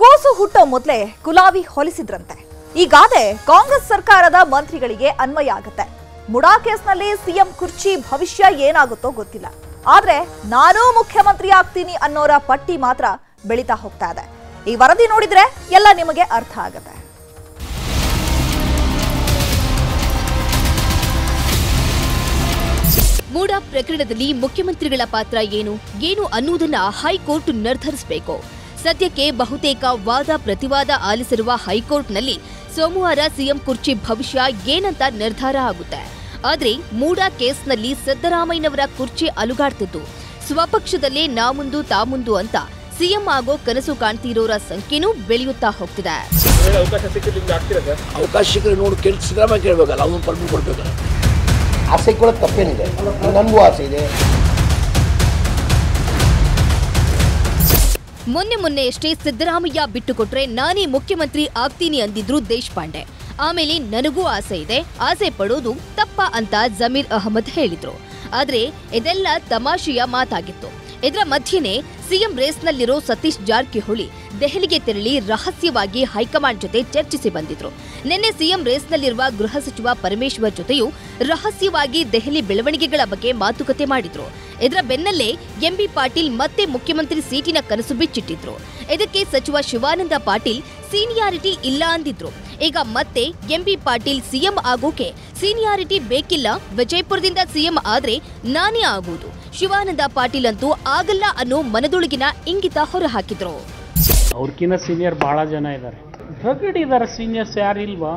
ಕೂಸು ಹುಟ್ಟೋ ಮೊದಲೇ ಗುಲಾಬಿ ಹೊಲಿಸಿದ್ರಂತೆ. ಈ ಗಾದೆ ಕಾಂಗ್ರೆಸ್ ಸರ್ಕಾರದ ಮಂತ್ರಿಗಳಿಗೆ ಅನ್ವಯ ಆಗುತ್ತೆ. ಮುಡಾ ಕೇಸ್ನಲ್ಲಿ ಸಿಎಂ ಕುರ್ಚಿ ಭವಿಷ್ಯ ಏನಾಗುತ್ತೋ ಗೊತ್ತಿಲ್ಲ. ಆದ್ರೆ ನಾನೂ ಮುಖ್ಯಮಂತ್ರಿ ಆಗ್ತೀನಿ ಅನ್ನೋರ ಪಟ್ಟಿ ಮಾತ್ರ ಬೆಳೀತಾ ಹೋಗ್ತಾ ಇದೆ. ಈ ವರದಿ ನೋಡಿದ್ರೆ ಎಲ್ಲ ನಿಮಗೆ ಅರ್ಥ ಆಗುತ್ತೆ. ಮೂಡಾ ಪ್ರಕರಣದಲ್ಲಿ ಮುಖ್ಯಮಂತ್ರಿಗಳ ಪಾತ್ರ ಏನು? ಏನು ಅನ್ನುವುದನ್ನ ಹೈಕೋರ್ಟ್ ನಿರ್ಧರಿಸಬೇಕು. ಸದ್ಯಕ್ಕೆ ಬಹುತೇಕ ವಾದ ಪ್ರತಿವಾದ ಆಲಿಸಿರುವ ಹೈಕೋರ್ಟ್ನಲ್ಲಿ ಸೋಮವಾರ ಸಿಎಂ ಕುರ್ಚಿ ಭವಿಷ್ಯ ಏನಂತ ನಿರ್ಧಾರ ಆಗುತ್ತೆ. ಆದರೆ ಮೂಡಾ ಕೇಸ್ನಲ್ಲಿ ಸಿದ್ದರಾಮಯ್ಯನವರ ಕುರ್ಚಿ ಅಲುಗಾಡ್ತಿತ್ತು ಸ್ವಪಕ್ಷದಲ್ಲೇ ನಾಮುಂದು ತಾಮುಂದು ಅಂತ ಸಿಎಂ ಆಗೋ ಕನಸು ಕಾಣ್ತಿರೋರ ಸಂಖ್ಯೆನೂ ಬೆಳೆಯುತ್ತಾ ಹೋಗ್ತಿದೆ. ಅವಕಾಶ ಸಿಕ್ಕರೆ ನೋಡಿ ಕೇಳಿ ಸಿದ್ದರಾಮಯ್ಯ ಕೇಳಬೇಕಲ್ಲ ಅವನು ಪರ್ಮಿಟ್ ಕೊಡ್ಬೇಕಲ್ಲ. ಆಸೆ ಕೂಡ ತಪ್ಪೇನಿದೆ. ನನಗೂ ಆಸೆ ಇದೆ. ಮೊನ್ನೆ ಮೊನ್ನೆಯಷ್ಟೇ ಸಿದ್ದರಾಮಯ್ಯ ಬಿಟ್ಟುಕೊಟ್ರೆ ನಾನೇ ಮುಖ್ಯಮಂತ್ರಿ ಆಗ್ತೀನಿ ಅಂದಿದ್ರು ದೇಶಪಾಂಡೆ. ಆಮೇಲೆ ನನಗೂ ಆಸೆ ಇದೆ. ಆಸೆ ಪಡೋದು ತಪ್ಪ ಅಂತ ಜಮೀರ್ ಅಹಮದ್ ಹೇಳಿದ್ರು. ಆದ್ರೆ ಇದೆಲ್ಲ ತಮಾಷೆಯ ಮಾತಾಗಿತ್ತು. ಇದರ ಮಧ್ಯೆನೇ ಸಿಎಂ ರೇಸ್ನಲ್ಲಿರೋ ಸತೀಶ್ ಜಾರಕಿಹೊಳಿ ದೆಹಲಿಗೆ ತೆರಳಿ ರಹಸ್ಯವಾಗಿ ಹೈಕಮಾಂಡ್ ಜೊತೆ ಚರ್ಚಿಸಿ ಬಂದಿದ್ರು. ನಿನ್ನೆ ಸಿಎಂ ರೇಸ್ನಲ್ಲಿರುವ ಗೃಹ ಸಚಿವ ಪರಮೇಶ್ವರ್ ಜೊತೆಯೂ ರಹಸ್ಯವಾಗಿ ದೆಹಲಿ ಬೆಳವಣಿಗೆಗಳ ಬಗ್ಗೆ ಮಾತುಕತೆ ಮಾಡಿದ್ರು. ಇದರ ಬೆನ್ನಲ್ಲೇ ಎಂಬಿ ಪಾಟೀಲ್ ಮತ್ತೆ ಮುಖ್ಯಮಂತ್ರಿ ಸೀಟಿನ ಕನಸು ಬಿಚ್ಚಿಟ್ಟಿದ್ರು. ಇದಕ್ಕೆ ಸಚಿವ ಶಿವಾನಂದ ಪಾಟೀಲ್ ಸೀನಿಯಾರಿಟಿ ಇಲ್ಲ ಅಂದಿದ್ರು. ಈಗ ಮತ್ತೆ ಎಂಬಿ ಪಾಟೀಲ್ ಸಿಎಂ ಆಗೋಕೆ ಸೀನಿಯಾರಿಟಿ ಬೇಕಿಲ್ಲ. ವಿಜಯಪುರದಿಂದ ಸಿಎಂ ಆದ್ರೆ ನಾನೇ ಆಗುವುದು ಶಿವಾನಂದ ಪಾಟೀಲ್ ಅಂತೂ ಆಗಲ್ಲ ಅನ್ನೋ ಮನದೊಳಗಿನ ಇಂಗಿತ ಹೊರಹಾಕಿದ್ರು. ಅವ್ರಕ್ಕಿಂತ ಸೀನಿಯರ್ ಬಹಳ ಜನ ಇದ್ದಾರೆ ಇದ್ದಾರೆ ಸೀನಿಯರ್ಸ್ ಯಾರು ಇಲ್ವಾ?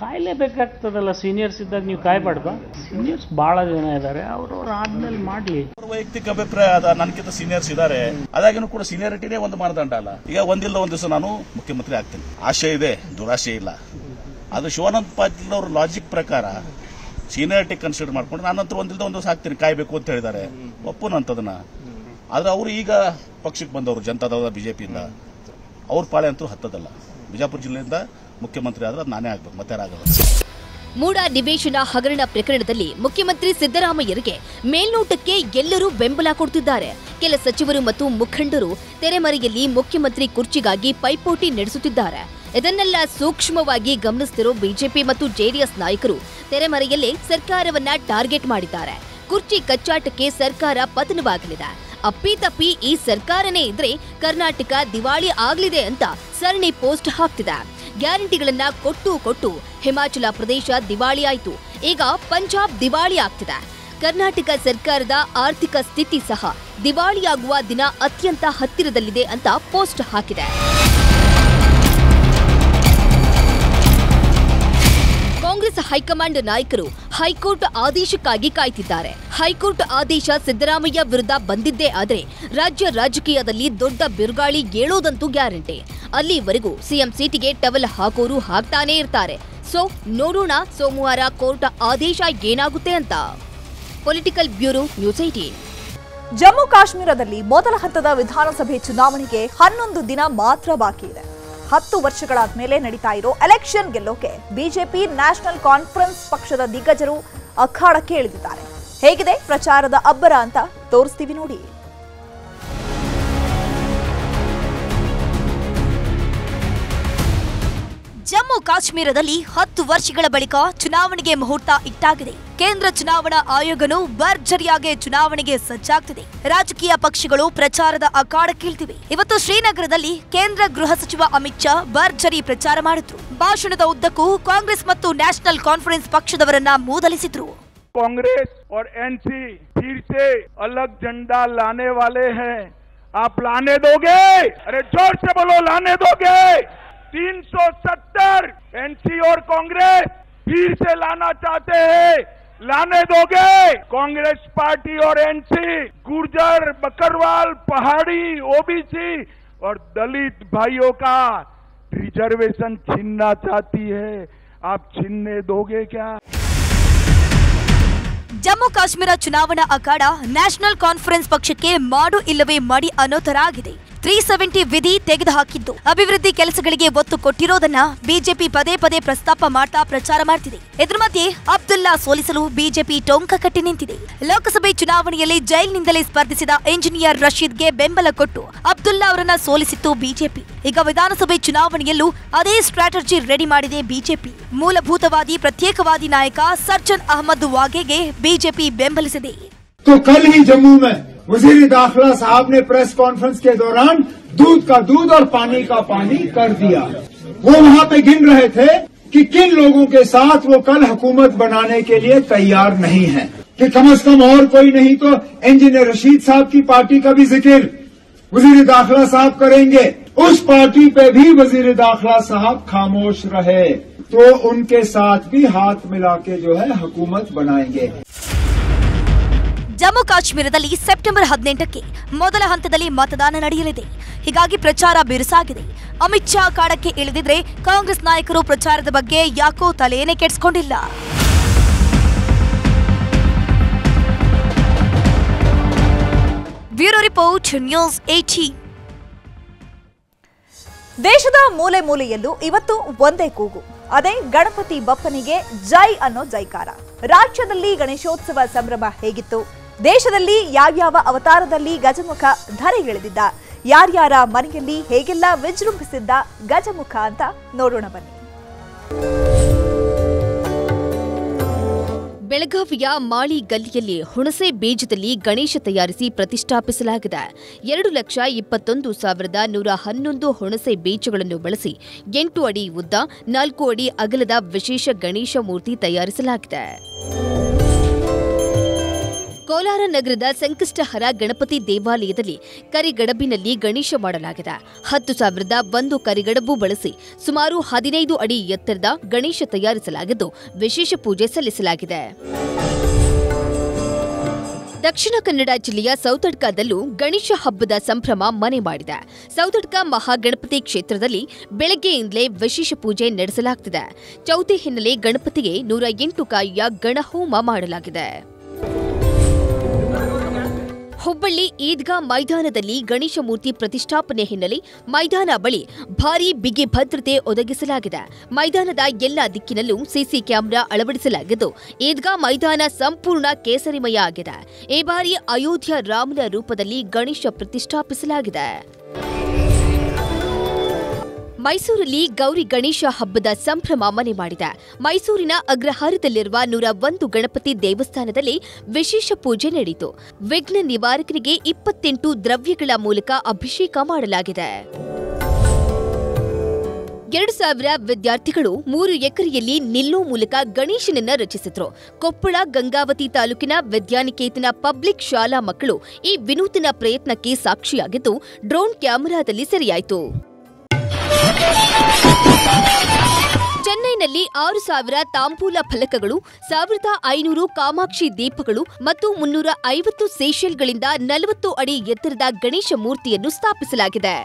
ಕಾಯಲೇಬೇಕಾಗ್ತದಲ್ಲ ಸೀನಿಯರ್ಸ್ ಇದ್ದಾಗ ನೀವು ಕಾಯ್ಬಾರ್ದಾ? ಸೀನಿಯರ್ಸ್ ಬಹಳ ಜನ ಇದ್ದಾರೆ ಅವ್ರವ್ರು ಆದ್ಮೇಲೆ ಮಾಡಲಿ. ಅವ್ರ ವೈಯಕ್ತಿಕ ಅಭಿಪ್ರಾಯ ಅದ ನನಗಿಂತ ಸೀನಿಯರ್ಸ್ ಇದ್ದಾರೆ ಅದಾಗಿನೂ ಕೂಡ ಸೀನಿಯರಿಟಿನೇ ಒಂದು ಮಾನದಂಡ ಅಲ್ಲ. ಈಗ ಒಂದಿಲ್ಲ ಒಂದ್ ದಿವಸ ನಾನು ಮುಖ್ಯಮಂತ್ರಿ ಆಗ್ತೀನಿ. ಆಶೆ ಇದೆ ದುರಾಶೆ ಇಲ್ಲ. ಅದು ಶಿವಾನಂದ ಪಾಟೀಲ್ ಅವ್ರ ಲಾಜಿಕ್ ಪ್ರಕಾರ ಸೀನಿಯಾರಿಟಿ ಕನ್ಸಿಡರ್ ಮಾಡ್ಕೊಂಡು ನಾನಂತರ ಒಂದಿಲ್ದ ಒಂದು ಹಾಕ್ತೀನಿ, ಕಾಯ್ಬೇಕು ಅಂತ ಹೇಳಿದ್ದಾರೆ. ಒಪ್ಪುನಂತದನ್ನ. ಆದ್ರೆ ಅವರು ಈಗ ಪಕ್ಷಕ್ಕೆ ಬಂದವರು ಜನತಾದಳ ಬಿಜೆಪಿಯಿಂದ. ಅವ್ರ ಪಾಳೆ ಅಂತೂ ಹತ್ತದಲ್ಲ. ಬಿಜಾಪುರ ಜಿಲ್ಲೆಯಿಂದ ಮುಖ್ಯಮಂತ್ರಿ ಆದ್ರೆ ನಾನೇ ಆಗ್ಬೇಕು, ಮತ್ತೆ ಯಾರಾಗಲ್ಲ ಮೂಡ ನಿವೇಶನ ಹಗರಣ ಪ್ರಕರಣದಲ್ಲಿ ಮುಖ್ಯಮಂತ್ರಿ ಸಿದ್ದರಾಮಯ್ಯರಿಗೆ ಮೇಲ್ನೋಟಕ್ಕೆ ಎಲ್ಲರೂ ಬೆಂಬಲ ಕೊಡ್ತಿದ್ದಾರೆ. ಕೆಲ ಸಚಿವರು ಮತ್ತು ಮುಖಂಡರು ತೆರೆಮರೆಯಲ್ಲಿ ಮುಖ್ಯಮಂತ್ರಿ ಕುರ್ಚಿಗಾಗಿ ಪೈಪೋಟಿ ನಡೆಸುತ್ತಿದ್ದಾರೆ. ಇದನ್ನೆಲ್ಲ ಸೂಕ್ಷ್ಮವಾಗಿ ಗಮನಿಸುತ್ತಿರೋ ಬಿಜೆಪಿ ಮತ್ತು ಜೆಡಿಎಸ್ ನಾಯಕರು ತೆರೆಮರೆಯಲ್ಲಿ ಸರ್ಕಾರವನ್ನ ಟಾರ್ಗೆಟ್ ಮಾಡಿದ್ದಾರೆ. ಕುರ್ಚಿ ಕಚ್ಚಾಟಕ್ಕೆ ಸರ್ಕಾರ ಪತನವಾಗಲಿದೆ. ಅಪ್ಪಿತಪ್ಪಿ ಈ ಸರ್ಕಾರನೇ ಇದ್ರೆ ಕರ್ನಾಟಕ ದಿವಾಳಿ ಆಗಲಿದೆ ಅಂತ ಸರಣಿ ಪೋಸ್ಟ್ ಹಾಕ್ತಿದೆ. ಗ್ಯಾರಂಟಿಗಳನ್ನ ಕೊಟ್ಟು ಕೊಟ್ಟು ಹಿಮಾಚಲ ಪ್ರದೇಶ ದಿವಾಳಿ ಆಯ್ತು. ಈಗ ಪಂಜಾಬ್ ದಿವಾಳಿ ಆಗ್ತಿದೆ. ಕರ್ನಾಟಕ ಸರ್ಕಾರದ ಆರ್ಥಿಕ ಸ್ಥಿತಿ ಸಹ ದಿವಾಳಿಯಾಗುವ ದಿನ ಅತ್ಯಂತ ಹತ್ತಿರದಲ್ಲಿದೆ ಅಂತ ಪೋಸ್ಟ್ ಹಾಕಿದೆ. ಕಾಂಗ್ರೆಸ್ ಹೈಕಮಾಂಡ್ ನಾಯಕರು ಹೈಕೋರ್ಟ್ ಆದೇಶಕ್ಕಾಗಿ ಕಾಯ್ತಿದ್ದಾರೆ. ಹೈಕೋರ್ಟ್ ಆದೇಶ ಸಿದ್ದರಾಮಯ್ಯ ವಿರುದ್ಧ ಬಂದಿದ್ದೇ ಆದರೆ ರಾಜ್ಯ ರಾಜಕೀಯದಲ್ಲಿ ದೊಡ್ಡ ಬಿರುಗಾಳಿ ಏಳೋದಂತೂ ಗ್ಯಾರಂಟಿ. ಅಲ್ಲಿವರೆಗೂ ಸಿಎಂ ಸೀಟಿಗೆ ಟವಲ್ ಹಾಕೋರು ಹಾಕ್ತಾನೇ ಇರ್ತಾರೆ. ಸೊ, ನೋಡೋಣ ಸೋಮವಾರ ಕೋರ್ಟ್ ಆದೇಶ ಏನಾಗುತ್ತೆ ಅಂತ. Political bureau news eighteen Jammu ಕಾಶ್ಮೀರದಲ್ಲಿ ಮೊದಲ ಹಂತದ ವಿಧಾನಸಭೆ ಚುನಾವಣೆಗೆ ಹನ್ನೊಂದು ದಿನ ಮಾತ್ರ ಬಾಕಿ ಇದೆ. ಹತ್ತು ವರ್ಷಗಳಾದ ಮೇಲೆ ನಡೀತಾ ಇರೋ ಎಲೆಕ್ಷನ್ ಗೆಲ್ಲೋಕೆ ಬಿಜೆಪಿ ನ್ಯಾಷನಲ್ ಕಾನ್ಫರೆನ್ಸ್ ಪಕ್ಷದ ದಿಗ್ಗಜರು ಅಖಾಡಕ್ಕೆ ಇಳಿದಿದ್ದಾರೆ. ಹೇಗಿದೆ ಪ್ರಚಾರದ ಅಬ್ಬರ ಅಂತ ತೋರಿಸ್ತೀವಿ ನೋಡಿ. ಜಮ್ಮು ಕಾಶ್ಮೀರದಲ್ಲಿ ಹತ್ತು ವರ್ಷಗಳ ಬಳಿಕ ಚುನಾವಣೆಗೆ ಮುಹೂರ್ತ ಇಟ್ಟಾಗಿದೆ ಕೇಂದ್ರ ಚುನಾವಣಾ ಆಯೋಗನು ಭರ್ಜರಿಯಾಗಿ ಚುನಾವಣೆಗೆ ಸಜ್ಜಾಗ್ತಿದೆ ರಾಜಕೀಯ ಪಕ್ಷಗಳು ಪ್ರಚಾರದ ಅಖಾಡಕ್ಕಿಳಿದಿವೆ ಇವತ್ತು ಶ್ರೀನಗರದಲ್ಲಿ ಕೇಂದ್ರ ಗೃಹ ಸಚಿವ ಅಮಿತ್ ಶಾ ಭರ್ಜರಿ ಪ್ರಚಾರ ಮಾಡಿದ್ರು ಭಾಷಣದ ಉದ್ದಕ್ಕೂ ಕಾಂಗ್ರೆಸ್ ಮತ್ತು ನ್ಯಾಷನಲ್ ಕಾನ್ಫರೆನ್ಸ್ ಪಕ್ಷದವರನ್ನ ಮೂದಲಿಸಿದ್ರು कांग्रेस और एनसी फिर से अलग झंडा लाने वाले हैं आप लाने दोगे अरे जोर से बोलो लाने दोगे 370 एनसी और कांग्रेस फिर से लाना चाहते हैं लाने दोगे कांग्रेस पार्टी और एनसी गुर्जर बकरवाल पहाड़ी ओबीसी और दलित भाइयों का रिजर्वेशन छीनना चाहती है आप छीनने दोगे क्या ಜಮ್ಮು ಕಾಶ್ಮೀರ ಚುನಾವಣಾ ಅಖಾಡ ನ್ಯಾಷನಲ್ ಕಾನ್ಫರೆನ್ಸ್ ಪಕ್ಷಕ್ಕೆ ಮಾಡು ಇಲ್ಲವೇ ಮಡಿ ಅನ್ನೋ ತರ ಆಗಿದೆ ತ್ರೀ ಸೆವೆಂಟಿ ವಿಧಿ ತೆಗೆದುಹಾಕಿದ್ದು. ಅಭಿವೃದ್ಧಿ ಕೆಲಸಗಳಿಗೆ ಒತ್ತು ಕೊಟ್ಟಿರೋದನ್ನ ಬಿಜೆಪಿ ಪದೇ ಪದೇ ಪ್ರಸ್ತಾಪ ಮಾಡ್ತಾ ಪ್ರಚಾರ ಮಾಡ್ತಿದೆ. ಇದ್ರ ಮಧ್ಯೆ ಅಬ್ದುಲ್ಲಾ ಸೋಲಿಸಲು ಬಿಜೆಪಿ ಟೊಂಕ ಕಟ್ಟಿ ನಿಂತಿದೆ. ಲೋಕಸಭೆ ಚುನಾವಣೆಯಲ್ಲಿ ಜೈಲಿನಿಂದಲೇ ಸ್ಪರ್ಧಿಸಿದ ಇಂಜಿನಿಯರ್ ರಶೀದ್ಗೆ ಬೆಂಬಲ ಕೊಟ್ಟು ಅಬ್ದುಲ್ಲಾ ಅವರನ್ನ ಸೋಲಿಸಿತ್ತು ಬಿಜೆಪಿ. ಈಗ ವಿಧಾನಸಭೆ ಚುನಾವಣೆಯಲ್ಲೂ ಅದೇ ಸ್ಟ್ರಾಟಜಿ ರೆಡಿ ಮಾಡಿದೆ ಬಿಜೆಪಿ. ಮೂಲಭೂತವಾದಿ ಪ್ರತ್ಯೇಕವಾದಿ ನಾಯಕ ಸರ್ಜನ್ ಅಹಮದ್ ವಾಗೆಗೆ ಬಿಜೆಪಿ ಬೆಂಬಲಿಸಿದೆ. وزیر داخلہ صاحب نے پریس کانفرنس کے دوران دودھ کا دودھ اور پانی کا پانی کر دیا۔ وہ وہاں پہ گن رہے تھے کہ کن لوگوں کے ساتھ وہ کل حکومت بنانے کے لیے تیار نہیں ہے کہ کم از کم اور کوئی نہیں تو انجینئر رشید صاحب کی پارٹی کا بھی ذکر۔ وزیر داخلہ صاحب کریں گے۔ اس پارٹی پہ بھی وزیر داخلہ صاحب خاموش رہے۔ تو ان کے ساتھ بھی ہاتھ ملا کے جو ہے حکومت بنائیں گے۔ ಜಮ್ಮು ಕಾಶ್ಮೀರದಲ್ಲಿ ಸೆಪ್ಟೆಂಬರ್ ಹದಿನೆಂಟಕ್ಕೆ ಮೊದಲ ಹಂತದಲ್ಲಿ ಮತದಾನ ನಡೆಯಲಿದೆ. ಹೀಗಾಗಿ ಪ್ರಚಾರ ಬಿರುಸಾಗಿದೆ. ಅಮಿತ್ ಶಾ ಕಾಡಕ್ಕೆ ಇಳಿದಿದ್ರೆ ಕಾಂಗ್ರೆಸ್ ನಾಯಕರು ಪ್ರಚಾರದ ಬಗ್ಗೆ ಯಾಕೋ ತಲೆಯೇ ಕೆಡಿಸಿಕೊಂಡಿಲ್ಲ. ಬ್ಯೂರೋ ರಿಪೋರ್ಟ್, ನ್ಯೂಸ್ ಏಟೀನ್ ದೇಶದ ಮೂಲೆ ಮೂಲೆಯಲ್ಲೂ ಇವತ್ತು ಒಂದೇ ಕೂಗು. ಅದೇ ಗಣಪತಿ ಬಪ್ಪನಿಗೆ ಜೈ ಅನ್ನೋ ಜೈಕಾರ. ರಾಜ್ಯದಲ್ಲಿ ಗಣೇಶೋತ್ಸವ ಸಂಭ್ರಮ ಹೇಗಿತ್ತು? ದೇಶದಲ್ಲಿ ಯಾವ್ಯಾವ ಅವತಾರದಲ್ಲಿ ಗಜಮುಖ ಧರೆಗಿಳಿದಿದ್ದ, ಯಾರ್ಯಾರ ಮನೆಯಲ್ಲಿ ಹೇಗೆಲ್ಲ ವಿಜೃಂಭಿಸಿದ್ದ ಗಜಮುಖ ಅಂತ ನೋಡೋಣ ಬನ್ನಿ. ಬೆಳಗಾವಿಯ ಮಾಳಿ ಗಲ್ಲಿಯಲ್ಲಿ ಹುಣಸೆ ಬೀಜದಲ್ಲಿ ಗಣೇಶ ತಯಾರಿಸಿ ಪ್ರತಿಷ್ಠಾಪಿಸಲಾಗಿದೆ. ಎರಡು ಲಕ್ಷ ಇಪ್ಪತ್ತೊಂದು ಸಾವಿರದ ನೂರ ಹನ್ನೊಂದು ಹುಣಸೆ ಬೀಜಗಳನ್ನು ಬಳಸಿ ಎಂಟು ಅಡಿ ಉದ್ದ, ನಾಲ್ಕು ಅಡಿ ಅಗಲದ ವಿಶೇಷ ಗಣೇಶ ಮೂರ್ತಿ ತಯಾರಿಸಲಾಗಿದೆ. ಕೋಲಾರ ನಗರದ ಸಂಕಷ್ಟಹರ ಗಣಪತಿ ದೇವಾಲಯದಲ್ಲಿ ಕರಿಗಡಬಿನಲ್ಲಿ ಗಣೇಶ ಮಾಡಲಾಗಿದೆ. ಹತ್ತು ಸಾವಿರದ ಒಂದು ಕರಿಗಡಬು ಬಳಸಿ ಸುಮಾರು ಹದಿನೈದು ಅಡಿ ಎತ್ತರದ ಗಣೇಶ ತಯಾರಿಸಲಾಗಿದ್ದು ವಿಶೇಷ ಪೂಜೆ ಸಲ್ಲಿಸಲಾಗಿದೆ. ದಕ್ಷಿಣ ಕನ್ನಡ ಜಿಲ್ಲೆಯ ಸೌತಡ್ಕದಲ್ಲೂ ಗಣೇಶ ಹಬ್ಬದ ಸಂಭ್ರಮ ಮನೆ ಮಾಡಿದೆ. ಸೌತಡ್ಕ ಮಹಾಗಣಪತಿ ಕ್ಷೇತ್ರದಲ್ಲಿ ಬೆಳಗ್ಗೆಯಿಂದಲೇ ವಿಶೇಷ ಪೂಜೆ ನಡೆಸಲಾಗ್ತಿದೆ. ಚೌತಿ ಹಿನ್ನೆಲೆ ಗಣಪತಿಗೆ ನೂರ ಎಂಟು ಕಾಯಿಯ ಗಣಹೋಮ ಮಾಡಲಾಗಿದೆ. ಹುಬ್ಬಳ್ಳಿ ಈದ್ಗಾ ಮೈದಾನದಲ್ಲಿ ಗಣೇಶ ಮೂರ್ತಿ ಪ್ರತಿಷ್ಠಾಪನೆ ಹಿನ್ನೆಲೆ ಮೈದಾನ ಬಳಿ ಭಾರೀ ಬಿಗಿ ಭದ್ರತೆ ಒದಗಿಸಲಾಗಿದೆ. ಮೈದಾನದ ಎಲ್ಲ ದಿಕ್ಕಿನಲ್ಲೂ ಸಿಸಿ ಕ್ಯಾಮೆರಾ ಅಳವಡಿಸಲಾಗಿದ್ದು, ಈದ್ಗಾ ಮೈದಾನ ಸಂಪೂರ್ಣ ಕೇಸರಿಮಯ ಆಗಿದೆ. ಈ ಬಾರಿ ಅಯೋಧ್ಯ ರಾಮನ ರೂಪದಲ್ಲಿ ಗಣೇಶ ಪ್ರತಿಷ್ಠಾಪಿಸಲಾಗಿದೆ. ಮೈಸೂರಲ್ಲಿ ಗೌರಿ ಗಣೇಶ ಹಬ್ಬದ ಸಂಭ್ರಮ ಮನೆ ಮಾಡಿದೆ. ಮೈಸೂರಿನ ಅಗ್ರಹಾರದಲ್ಲಿರುವ ನೂರ ಒಂದು ಗಣಪತಿ ದೇವಸ್ಥಾನದಲ್ಲಿ ವಿಶೇಷ ಪೂಜೆ ನಡೆಯಿತು. ವಿಘ್ನ ನಿವಾರಕರಿಗೆ ಇಪ್ಪತ್ತೆಂಟು ದ್ರವ್ಯಗಳ ಮೂಲಕ ಅಭಿಷೇಕ ಮಾಡಲಾಗಿದೆ. ಎರಡು ಸಾವಿರ ವಿದ್ಯಾರ್ಥಿಗಳು ಮೂರು ಎಕರೆಯಲ್ಲಿ ನಿಲ್ಲೋ ಮೂಲಕ ಗಣೇಶನನ್ನ ರಚಿಸಿದ್ರು. ಕೊಪ್ಪಳ ಗಂಗಾವತಿ ತಾಲೂಕಿನ ವಿದ್ಯಾನಿಕೇತನ ಪಬ್ಲಿಕ್ ಶಾಲಾ ಮಕ್ಕಳು ಈ ವಿನೂತನ ಪ್ರಯತ್ನಕ್ಕೆ ಸಾಕ್ಷಿಯಾಗಿದ್ದು, ಡ್ರೋನ್ ಕ್ಯಾಮೆರಾದಲ್ಲಿ ಸೆರೆಯಾಯಿತು. ಚೆನ್ನೈನಲ್ಲಿ ಆರು ಸಾವಿರ ತಾಂಬೂಲ ಫಲಕಗಳು, ಸಾವಿರದ ಐನೂರು ಕಾಮಾಕ್ಷಿ ದೀಪಗಳು ಮತ್ತು ಮುನ್ನೂರ ಐವತ್ತು ಸೇಷಲ್ಗಳಿಂದ ನಲವತ್ತು ಅಡಿ ಎತ್ತರದ ಗಣೇಶ ಮೂರ್ತಿಯನ್ನು ಸ್ಥಾಪಿಸಲಾಗಿದೆ.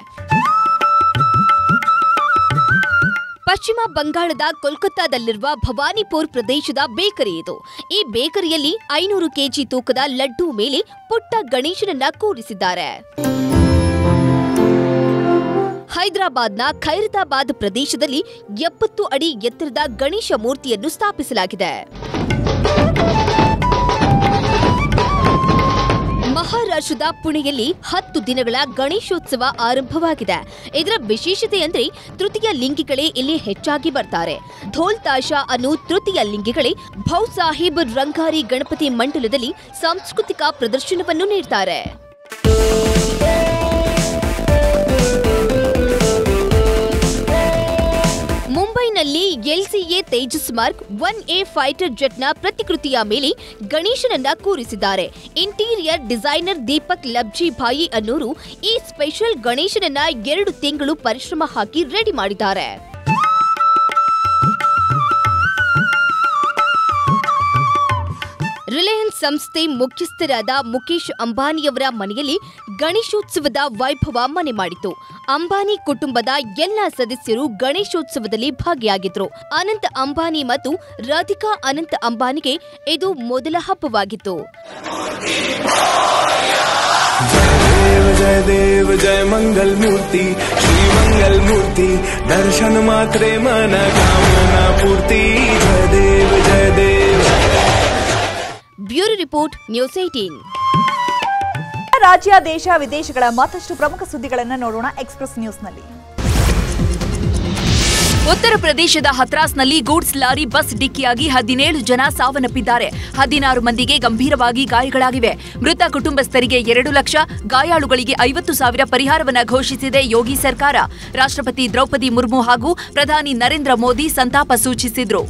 ಪಶ್ಚಿಮ ಬಂಗಾಳದ ಕೋಲ್ಕತ್ತಾದಲ್ಲಿರುವ ಭವಾನಿಪುರ್ ಪ್ರದೇಶದ ಬೇಕರಿ ಇದು. ಈ ಬೇಕರಿಯಲ್ಲಿ ಐನೂರು ಕೆಜಿ ತೂಕದ ಲಡ್ಡು ಮೇಲೆ ಪುಟ್ಟ ಗಣೇಶನನ್ನ ಕೂರಿಸಿದ್ದಾರೆ. ಹೈದರಾಬಾದ್ನ ಖೈರತಾಬಾದ್ ಪ್ರದೇಶದಲ್ಲಿ ಎಪ್ಪತ್ತು ಅಡಿ ಎತ್ತರದ ಗಣೇಶ ಮೂರ್ತಿಯನ್ನು ಸ್ಥಾಪಿಸಲಾಗಿದೆ. ಮಹಾರಾಷ್ಟ್ರದ ಪುಣೆಯಲ್ಲಿ ಹತ್ತು ದಿನಗಳ ಗಣೇಶೋತ್ಸವ ಆರಂಭವಾಗಿದೆ. ಇದರ ವಿಶೇಷತೆ ಅಂದ್ರೆ ತೃತೀಯ ಲಿಂಗಿಗಳೇ ಇಲ್ಲಿ ಹೆಚ್ಚಾಗಿ ಬರ್ತಾರೆ. ಧೋಲ್ ತಾಶಾ ಅನ್ನು ತೃತೀಯ ಲಿಂಗಿಗಳೇ ಭೌ ಸಾಹಿಬ್ ರಂಗಾರಿ ಗಣಪತಿ ಮಂಡಲದಲ್ಲಿ ಸಾಂಸ್ಕೃತಿಕ ಪ್ರದರ್ಶನವನ್ನು ನೀಡ್ತಾರೆ. ಮುಂಬೈನಲ್ಲಿ LCA Tejas mark, one A fighter ಜೆಟ್ನ ಪ್ರತಿಕೃತಿಯ ಮೇಲೆ ಗಣೇಶನನ್ನ ಕೂರಿಸಿದ್ದಾರೆ. ಇಂಟೀರಿಯರ್ ಡಿಸೈನರ್ ದೀಪಕ್ ಲಬ್ಜಿಭಾಯಿ ಅನ್ನೋರು ಈ ಸ್ಪೆಷಲ್ ಗಣೇಶನನ್ನ ಎರಡು ತಿಂಗಳು ಪರಿಶ್ರಮ ಹಾಕಿ ರೆಡಿ ಮಾಡಿದ್ದಾರೆ. ರಿಲಯನ್ಸ್ ಸಂಸ್ಥೆ ಮುಖ್ಯಸ್ಥರಾದ ಮುಖೇಶ್ ಅಂಬಾನಿಯವರ ಮನೆಯಲ್ಲಿ ಗಣೇಶೋತ್ಸವದ ವೈಭವ ಮನೆ ಮಾಡಿತು ಅಂಬಾನಿ ಕುಟುಂಬದ ಎಲ್ಲ ಸದಸ್ಯರು ಗಣೇಶೋತ್ಸವದಲ್ಲಿ ಭಾಗಿಯಾಗಿದ್ರು ಅನಂತ್ ಅಂಬಾನಿ ಮತ್ತು ರಾಧಿಕಾ ಅನಂತ್ ಅಂಬಾನಿಗೆ ಇದು ಮೊದಲ ಹಬ್ಬವಾಗಿತ್ತು देव जय देव जय मंगल मूर्ति श्री मंगल मूर्ति दर्शन मात्रे मन कामना ರಿಪೋರ್ಟ್ ನ್ಯೂಸ್ ಏಟೀನ್ ರಾಜ್ಯ ದೇಶ ವಿದೇಶಗಳ ಮತ್ತಷ್ಟು ಪ್ರಮುಖ ಸುದ್ದಿಗಳನ್ನು ನೋಡೋಣ ಎಕ್ಸ್ಪ್ರೆಸ್ ನ್ಯೂಸ್ನಲ್ಲಿ. ಉತ್ತರ ಪ್ರದೇಶದ ಹತ್ರಾಸ್ನಲ್ಲಿ ಗೂಡ್ಸ್ ಲಾರಿ ಬಸ್ ಡಿಕ್ಕಿಯಾಗಿ ಹದಿನೇಳು ಜನ ಸಾವನ್ನಪ್ಪಿದ್ದಾರೆ. ಹದಿನಾರು ಮಂದಿಗೆ ಗಂಭೀರವಾಗಿ ಗಾಯಗಳಾಗಿವೆ. ಮೃತ ಕುಟುಂಬಸ್ಥರಿಗೆ ಎರಡು ಲಕ್ಷ ಗಾಯಾಳುಗಳಿಗೆ ಐವತ್ತು ಸಾವಿರ ಪರಿಹಾರವನ್ನು ಘೋಷಿಸಿದೆ ಯೋಗಿ ಸರ್ಕಾರ. ರಾಷ್ಟ್ರಪತಿ ದ್ರೌಪದಿ ಮುರ್ಮು ಹಾಗೂ ಪ್ರಧಾನಿ ನರೇಂದ್ರ ಮೋದಿ ಸಂತಾಪ ಸೂಚಿಸಿದ್ರು.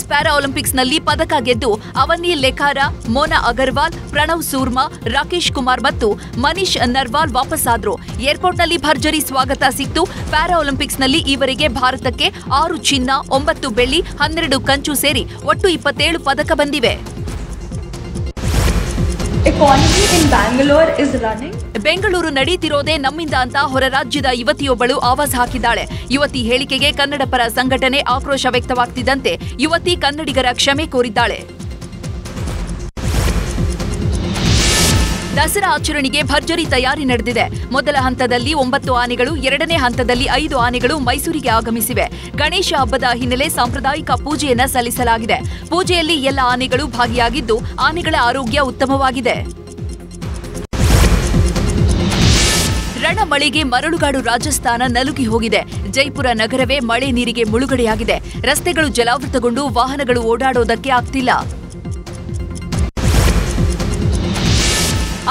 ಪ್ಯಾರಿಸ್ ಪ್ಯಾರಾ ಒಲಿಂಪಿಕ್ಸ್ನಲ್ಲಿ ಪದಕ ಗೆದ್ದು ಅವನಿ ಲೆಖಾರ, ಮೋನಾ ಅಗರ್ವಾಲ್, ಪ್ರಣವ್ ಸೂರ್ಮಾ, ರಾಕೇಶ್ ಕುಮಾರ್ ಮತ್ತು ಮನೀಶ್ ನರ್ವಾಲ್ ವಾಪಸ್ಸಾದ್ರು. ಏರ್ಪೋರ್ಟ್ನಲ್ಲಿ ಭರ್ಜರಿ ಸ್ವಾಗತ ಸಿಕ್ತು ಪ್ಯಾರಾ ಒಲಿಂಪಿಕ್ಸ್ನಲ್ಲಿ ಈವರೆಗೆ ಭಾರತಕ್ಕೆ ಆರು ಚಿನ್ನ, ಒಂಬತ್ತು ಬೆಳ್ಳಿ, ಹನ್ನೆರಡು ಕಂಚು ಸೇರಿ ಒಟ್ಟು ಇಪ್ಪತ್ತೇಳು ಪದಕ ಬಂದಿವೆ. Economy in Bengaluru is. Bengaluru ನಡೀತಿರೋದೇ ನಮ್ಮಿಂದ ಅಂತ ಹೊರ ರಾಜ್ಯದ ಯುವತಿಯೊಬ್ಬಳು ಆವಾಜ್ ಹಾಕಿದ್ದಾಳೆ ಯುವತಿ ಹೇಳಿಕೆಗೆ ಕನ್ನಡ ಪರ ಸಂಘಟನೆ ಆಕ್ರೋಶ ವ್ಯಕ್ತವಾಗ್ತಿದ್ದಂತೆ ಯುವತಿ ಕನ್ನಡಿಗರ ಕ್ಷಮೆ ಕೋರಿದ್ದಾಳೆ ದಸರಾ ಆಚರಣೆಗೆ ಭರ್ಜರಿ ತಯಾರಿ ನಡೆದಿದೆ. ಮೊದಲ ಹಂತದಲ್ಲಿ ಒಂಬತ್ತು ಆನೆಗಳು, ಎರಡನೇ ಹಂತದಲ್ಲಿ ಐದು ಆನೆಗಳು ಮೈಸೂರಿಗೆ ಆಗಮಿಸಿವೆ. ಗಣೇಶ ಹಬ್ಬದ ಹಿನ್ನೆಲೆ ಸಾಂಪ್ರದಾಯಿಕ ಪೂಜೆಯನ್ನ ಸಲ್ಲಿಸಲಾಗಿದೆ. ಪೂಜೆಯಲ್ಲಿ ಎಲ್ಲ ಆನೆಗಳು ಭಾಗಿಯಾಗಿದ್ದು, ಆನೆಗಳ ಆರೋಗ್ಯ ಉತ್ತಮವಾಗಿದೆ. ರಣಮಳೆಗೆ ಮರಳುಗಾಡು ರಾಜಸ್ಥಾನ ನಲುಗಿ ಹೋಗಿದೆ. ಜೈಪುರ ನಗರವೇ ಮಳೆ ನೀರಿಗೆ ಮುಳುಗಡೆಯಾಗಿದೆ. ರಸ್ತೆಗಳು ಜಲಾವೃತಗೊಂಡು ವಾಹನಗಳು ಓಡಾಡೋದಕ್ಕೆ ಆಗ್ತಿಲ್ಲ.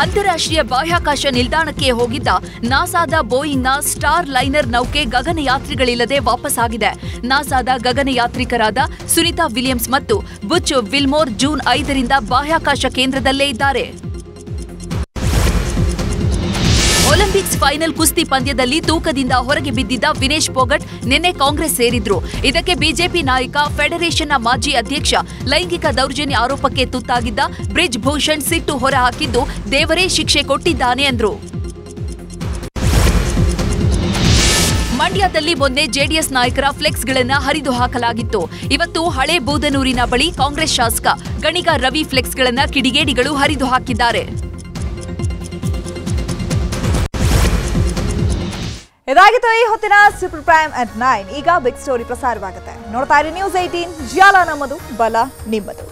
ಅಂತಾರಾಷ್ಟ್ರೀಯ ಬಾಹ್ಯಾಕಾಶ ನಿಲ್ದಾಣಕ್ಕೆ ಹೋಗಿದ್ದ ನಾಸಾದ ಬೋಯಿಂಗ್ನ ಸ್ಟಾರ್ ಲೈನರ್ ನೌಕೆ ಗಗನಯಾತ್ರಿಗಳಿಲ್ಲದೆ ವಾಪಸ್ಸಾಗಿದೆ. ನಾಸಾದ ಗಗನಯಾತ್ರಿಕರಾದ ಸುನಿತಾ ವಿಲಿಯಮ್ಸ್ ಮತ್ತು ಬುಚ್ ವಿಲ್ಮೋರ್ ಜೂನ್ ಐದರಿಂದ ಬಾಹ್ಯಾಕಾಶ ಕೇಂದ್ರದಲ್ಲೇ ಇದ್ದಾರೆ. ಒಲಿಂಪಿಕ್ಸ್ ಫೈನಲ್ ಕುಸ್ತಿ ಪಂದ್ಯದಲ್ಲಿ ತೂಕದಿಂದ ಹೊರಗೆ ಬಿದ್ದಿದ್ದ ವಿನೇಶ್ ಪೋಗಟ್ ನಿನ್ನೆ ಕಾಂಗ್ರೆಸ್ ಸೇರಿದ್ರು. ಇದಕ್ಕೆ ಬಿಜೆಪಿ ನಾಯಕ, ಫೆಡರೇಷನ್ನ ಮಾಜಿ ಅಧ್ಯಕ್ಷ, ಲೈಂಗಿಕ ದೌರ್ಜನ್ಯ ಆರೋಪಕ್ಕೆ ತುತ್ತಾಗಿದ್ದ ಬ್ರಿಜ್ ಭೂಷಣ್ ಸಿಟ್ಟು ಹೊರಹಾಕಿದ್ದು ದೇವರೇ ಶಿಕ್ಷೆ ಕೊಟ್ಟಿದ್ದಾನೆ ಎಂದ್ರು ಮಂಡ್ಯದಲ್ಲಿ ಮೊನ್ನೆ ಜೆಡಿಎಸ್ ನಾಯಕರ ಫ್ಲೆಕ್ಸ್ಗಳನ್ನು ಹರಿದು ಹಾಕಲಾಗಿತ್ತು. ಇವತ್ತು ಹಳೆ ಬೂದನೂರಿನ ಬಳಿ ಕಾಂಗ್ರೆಸ್ ಶಾಸಕ ಗಣಿಗ ರವಿ ಫ್ಲೆಕ್ಸ್ಗಳನ್ನು ಕಿಡಿಗೇಡಿಗಳು ಹರಿದು ಹಾಕಿದ್ದಾರೆ. ಇದಾಗಿತ್ತು ಈ ಹೊತ್ತಿನ ಸೂಪರ್ ಪ್ರೈಮ್ ಅಟ್ ನೈನ್ ಈಗ ಬಿಗ್ ಸ್ಟೋರಿ ಪ್ರಸಾರವಾಗುತ್ತೆ. ನೋಡ್ತಾ ಇರಿ ನ್ಯೂಸ್ ಏಟೀನ್ ಜಾಲ ನಮ್ಮದು, ಬಲ ನಿಮ್ಮದು.